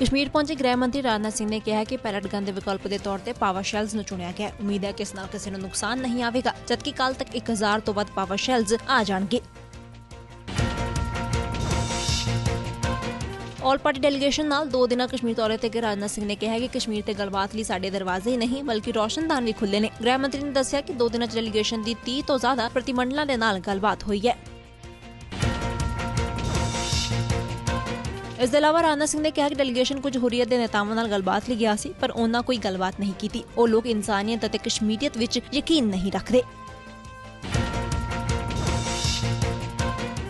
ਕਸ਼ਮੀਰ ਪਹੁੰਚੇ ਗ੍ਰਹਿ ਮੰਤਰੀ ਰਾਜਨਾਥ ਸਿੰਘ ਨੇ ਕਿਹਾ ਕਿ ਪੈਲਟ ਗਨ ਦੇ ਵਿਕਲਪ ਦੇ ਤੌਰ ਤੇ ਪਾਵਰ ਸ਼ੈਲਸ ਨੂੰ ਚੁਣਿਆ ਗਿਆ ਉਮੀਦ ਹੈ ਕਿ ਇਸ ਨਾਲ ਕਿਸੇ ਨੂੰ ਨੁਕਸਾਨ ਨਹੀਂ ਆਵੇਗਾ, ਜਦਕਿ ਕੱਲ ਤੱਕ 1000 ਤੋਂ ਵੱਧ ਪਾਵਰ ਸ਼ੈਲਸ ਆ ਜਾਣਗੇ। ਆਲ ਪਾਰਟੀ ਡੈਲੀਗੇਸ਼ਨ ਨਾਲ ਦੋ ਦਿਨਾਂ ਕਸ਼ਮੀਰ ਦੌਰੇ ਤੇ ਗਏ ਰਾਜਨਾਥ ਸਿੰਘ ਨੇ ਕਿਹਾ ਕਿ ਕਸ਼ਮੀਰ ਤੇ ਗੱਲਬਾਤ ਲਈ ਸਾਡੇ ਦਰਵਾਜ਼ੇ ਹੀ ਨਹੀਂ, ਬਲਕਿ ਰੋਸ਼ਨਦਾਨ ਵੀ ਖੁੱਲੇ ਨੇ। ਗ੍ਰਹਿ ਮੰਤਰੀ ਨੇ ਦੱਸਿਆ ਕਿ ਦੋ ਦਿਨਾਂ ਚ ਡੈਲੀਗੇਸ਼ਨ ਦੀ 30 ਤੋਂ ਜ਼ਿਆਦਾ ਪ੍ਰਤੀਮੰਡਲਾਂ ਦੇ ਨਾਲ ਗੱਲਬਾਤ ਹੋਈ ਹੈ। ਇਸ ਦੇ ਇਲਾਵਾ ਰਾਣਾ ਸਿੰਘ ਨੇ ਕਿਹਾ ਕਿ ਡੈਲੀਗੇਸ਼ਨ ਕੁਝ ਹੁਰੀਅਤ ਦੇ ਨੇਤਾਵਾਂ ਨਾਲ ਗੱਲਬਾਤ ਲਈ ਗਿਆ ਸੀ, ਪਰ ਉਹਨਾਂ ਕੋਈ ਗੱਲਬਾਤ ਨਹੀਂ ਕੀਤੀ। ਉਹ ਲੋਕ ਇਨਸਾਨੀਅਤ ਅਤੇ ਕਸ਼ਮੀਰੀਅਤ ਵਿੱਚ ਯਕੀਨ ਨਹੀਂ ਰੱਖਦੇ।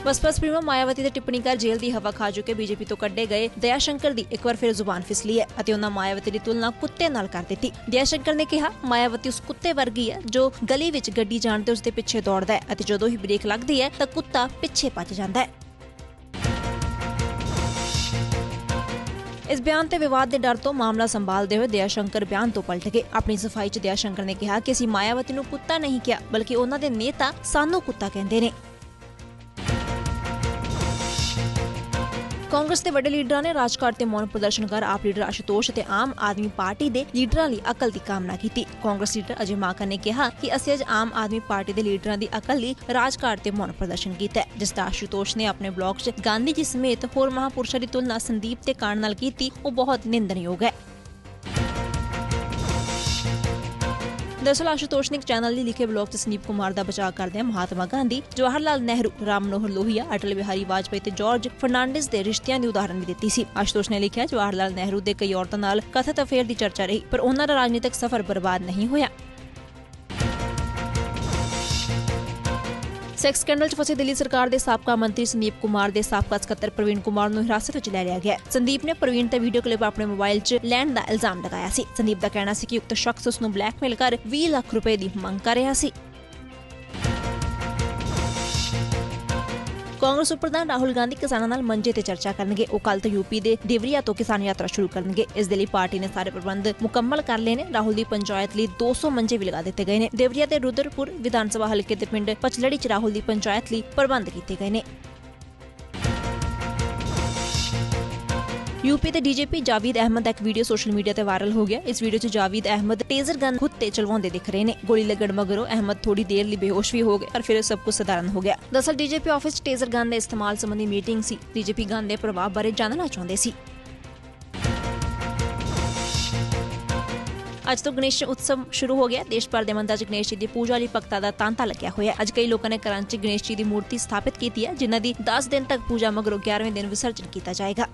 ਬਸਪਾ ਸੁਪਰੀਮੋ ਮਾਇਆਵਤੀ ਦੇ ਟਿੱਪਣੀ ਕਰ ਜੇਲ੍ਹ ਦੀ ਹਵਾ ਖਾ ਚੁੱਕੇ ਬੀਜੇਪੀ ਤੋਂ ਕੱਢੇ ਗਏ ਦਇਆ ਸ਼ੰਕਰ ਦੀ ਇੱਕ ਵਾਰ ਫਿਰ ਜ਼ੁਬਾਨ ਫਿਸਲੀ ਹੈ ਅਤੇ ਉਹਨਾਂ ਮਾਇਆਵਤੀ ਦੀ ਤੁਲਨਾ ਕੁੱਤੇ ਨਾਲ ਕਰ ਦਿੱਤੀ। ਦਇਆ ਸ਼ੰਕਰ ਨੇ ਕਿਹਾ, ਮਾਇਆਵਤੀ ਉਸ ਕੁੱਤੇ ਵਰਗੀ ਹੈ ਜੋ ਗਲੀ ਵਿੱਚ ਗੱਡੀ ਜਾਣ ਤੇ ਉਸ ਦੇ ਪਿੱਛੇ ਦੌੜਦਾ ਹੈ ਅਤੇ ਜਦੋਂ ਹੀ ਬ੍ਰੇਕ ਲੱਗਦੀ ਹੈ ਤਾਂ ਕੁੱਤਾ ਪਿੱਛੇ ਭੱਜ ਜਾਂਦਾ ਹੈ। ਇਸ ਬਿਆਨ ਤੇ ਵਿਵਾਦ ਦੇ ਡਰ ਤੋਂ ਮਾਮਲਾ ਸੰਭਾਲਦੇ ਹੋਏ ਦਇਆ ਸ਼ੰਕਰ ਬਿਆਨ ਤੋਂ ਪਲਟ ਗਏ। ਆਪਣੀ ਸਫ਼ਾਈ 'ਚ ਦਇਆ ਸ਼ੰਕਰ ਨੇ ਕਿਹਾ ਕਿ ਅਸੀਂ ਮਾਇਆਵਤੀ ਨੂੰ ਕੁੱਤਾ ਨਹੀਂ ਕਿਹਾ, ਬਲਕਿ ਉਹਨਾਂ ਦੇ ਨੇਤਾ ਸਾਨੂੰ ਕੁੱਤਾ ਕਹਿੰਦੇ ਨੇ। ਕਾਂਗਰਸ ਦੇ ਵੱਡੇ ਲੀਡਰਾਂ ਨੇ ਰਾਜਕਾਟ ਤੇ ਮੌਨ ਪ੍ਰਦਰਸ਼ਨ ਕਰ ਆਪ ਲੀਡਰ ਆਸ਼ੂਤੋਸ਼ ਅਤੇ ਆਮ ਆਦਮੀ ਪਾਰਟੀ ਦੇ ਲੀਡਰਾਂ ਲਈ ਅਕਲ ਦੀ ਕਾਮਨਾ ਕੀਤੀ। ਕਾਂਗਰਸ ਲੀਡਰ ਅਜੇ ਮਾਕਨ ਨੇ ਕਿਹਾ ਕਿ ਅਸੀਂ ਅੱਜ ਆਮ ਆਦਮੀ ਪਾਰਟੀ ਦੇ ਲੀਡਰਾਂ ਦੀ ਅਕਲ ਲਈ ਰਾਜਕਾਟ ਤੇ ਮੌਨ ਪ੍ਰਦਰਸ਼ਨ ਕੀਤਾ ਹੈ, ਜਿਸ ਦਾ ਆਸ਼ੂਤੋਸ਼ ਨੇ ਆਪਣੇ ਬਲੌਗ 'ਚ ਗਾਂਧੀ ਜੀ ਸਮੇਤ ਹੋਰ ਮਹਾਪੁਰਸ਼ਾਂ ਦੀ ਤੁਲਨਾ ਸੰਦੀਪ ਤੇ ਕਾਣ ਨਾਲ ਕੀਤੀ। ਉਹ ਬਹੁਤ ਨਿੰਦਣਯੋਗ ਹੈ। ਦਰਸਲ ਆਸ਼ੂਤੋਸ਼ ਨੇ ਇੱਕ ਚੈਨਲ ਲਈ ਲਿਖੇ ਬਲੌਗ 'ਚ ਸੰਦੀਪ ਕੁਮਾਰ ਦਾ ਬਚਾਅ ਕਰਦਿਆਂ ਮਹਾਤਮਾ ਗਾਂਧੀ, ਜਵਾਹਰ ਲਾਲ ਨਹਿਰੂ, ਰਾਮ ਮਨੋਹਰ ਲੋਹੀਆ, ਅਟਲ ਬਿਹਾਰੀ ਵਾਜਪੇਈ ਤੇ ਜਾਰਜ ਫਰਨਾਂਡਿਸ ਦੇ ਰਿਸ਼ਤਿਆਂ ਦੀ ਉਦਾਹਰਣ ਵੀ ਦਿੱਤੀ ਸੀ। ਆਸ਼ੂਤੋਸ਼ ਨੇ ਲਿਖਿਆ, ਜਵਾਹਰ ਲਾਲ ਨਹਿਰੂ ਦੇ ਕਈ ਔਰਤਾਂ ਨਾਲ ਕਥਿਤ ਅਫੇਅਰ ਦੀ ਚਰਚਾ ਰਹੀ, ਪਰ ਉਹਨਾਂ ਦਾ ਰਾਜਨੀਤਿਕ ਸਫ਼ਰ ਬਰਬਾਦ ਨਹੀਂ ਹੋਇਆ। ਸੈਕਸ ਸਕੈਂਡਲ 'ਚ ਫਸੇ ਦਿੱਲੀ ਸਰਕਾਰ ਦੇ ਸਾਬਕਾ ਮੰਤਰੀ ਸੰਦੀਪ ਕੁਮਾਰ ਦੇ ਸਾਬਕਾ ਸਕੱਤਰ ਪ੍ਰਵੀਨ ਕੁਮਾਰ ਨੂੰ ਹਿਰਾਸਤ ਵਿੱਚ ਲੈ ਲਿਆ ਗਿਆ। ਸੰਦੀਪ ਨੇ ਪ੍ਰਵੀਨ ਤੇ ਵੀਡੀਓ ਕਲਿੱਪ ਆਪਣੇ ਮੋਬਾਈਲ 'ਚ ਲੈਣ ਦਾ ਇਲਜ਼ਾਮ ਲਗਾਇਆ ਸੀ। ਸੰਦੀਪ ਦਾ ਕਹਿਣਾ ਸੀ ਕਿ ਉਕਤ ਸ਼ਖਸ ਉਸ ਨੂੰ ਬਲੈਕਮੇਲ ਕਰ 20 ਲੱਖ ਰੁਪਏ ਦੀ ਮੰਗ ਕਰ ਰਿਹਾ ਸੀ। ਕਾਂਗਰਸ ਪ੍ਰਧਾਨ ਰਾਹੁਲ ਗਾਂਧੀ ਕਿਸਾਨਾਂ ਨਾਲ ਮੰਜੇ ਤੇ ਚਰਚਾ ਕਰਨਗੇ। ਉਹ ਕੱਲ ਤੋਂ ਯੂਪੀ ਦੇ ਦੇਵਰੀਆ ਤੋਂ ਕਿਸਾਨ ਯਾਤਰਾ ਸ਼ੁਰੂ ਕਰਨਗੇ। ਇਸ ਦੇ ਲਈ ਪਾਰਟੀ ਨੇ ਸਾਰੇ ਪ੍ਰਬੰਧ ਮੁਕੰਮਲ ਕਰ ਲਏ ਨੇ। ਰਾਹੁਲ ਦੀ ਪੰਚਾਇਤ ਲਈ 200 ਮੰਜੇ ਵੀ ਲਗਾ ਦਿੱਤੇ ਗਏ ਨੇ। ਦੇਵਰੀਆ ਤੇ ਰੁਦਰਪੁਰ ਵਿਧਾਨ ਸਭਾ ਹਲਕੇ ਦੇ ਪਿੰਡ ਪਚਲੜੀ ਚ ਰਾਹੁਲ ਦੀ ਪੰਚਾਇਤ ਲਈ ਪ੍ਰਬੰਧ ਕੀਤੇ ਗਏ ਨੇ। ਯੂਪੀ ਦੇ ਡੀਜੀਪੀ ਜਾਵੀਦ ਅਹਿਮਦ ਦਾ ਇੱਕ ਵੀਡੀਓ ਸੋਸ਼ਲ ਮੀਡੀਆ ਤੇ ਵਾਇਰਲ ਹੋ ਗਿਆ। ਇਸ ਵੀਡੀਓ 'ਚ ਜਾਵੀਦ ਅਹਿਮਦ ਟੇਜ਼ਰ ਗਨ ਖੁਦ ਤੇ ਚਲਵਾਉਂਦੇ ਦਿਖ ਰਹੇ ਨੇ। ਗੋਲੀ ਲੱਗਣ ਮਗਰੋਂ ਅਹਿਮਦ ਥੋੜੀ ਦੇਰ ਲਈ ਬੇਹੋਸ਼ ਵੀ ਹੋ ਗਏ ਪਰ ਫਿਰ ਸਭ ਕੁਝ ਸਧਾਰਨ ਹੋ ਗਿਆ। ਦਰਅਸਲ ਡੀਜੀਪੀ ਆਫਿਸ ਟੇਜ਼ਰ ਗਨ ਦੇ ਇਸਤੇਮਾਲ ਸੰਬੰਧੀ ਮੀਟਿੰਗ ਸੀ। ਡੀਜੀਪੀ ਗਨ ਦੇ ਪ੍ਰਭਾਵ ਬਾਰੇ ਜਾਣਨਾ ਚਾਹੁੰਦੇ ਸੀ। ਅੱਜ ਤੋਂ ਗਣੇਸ਼ ਉਤਸਵ ਸ਼ੁਰੂ ਹੋ ਗਿਆ। ਦੇਸ਼ ਭਰ ਦੇ ਮੰਦਿਰਾਂ 'ਚ ਗਣੇਸ਼ ਜੀ ਦੀ ਪੂਜਾ ਲਈ ਭਗਤਾਂ ਦਾ ਤਾਂਤਾ ਲੱਗਿਆ ਹੋਇਆ ਅੱਜ ਕਈ ਲੋਕਾਂ ਨੇ ਘਰਾਂ ਗਣੇਸ਼ ਜੀ ਦੀ ਮੂਰਤੀ ਸਥਾਪਿਤ ਕੀਤੀ ਹੈ, ਜਿਨ੍ਹਾਂ ਦੀ 10 ਦਿਨ ਤੱਕ ਪੂਜਾ ਮਗਰੋਂ 11ਵੇਂ ਦਿਨ ਵਿਸਰਜਨ ਕੀਤਾ ਜਾਏਗਾ।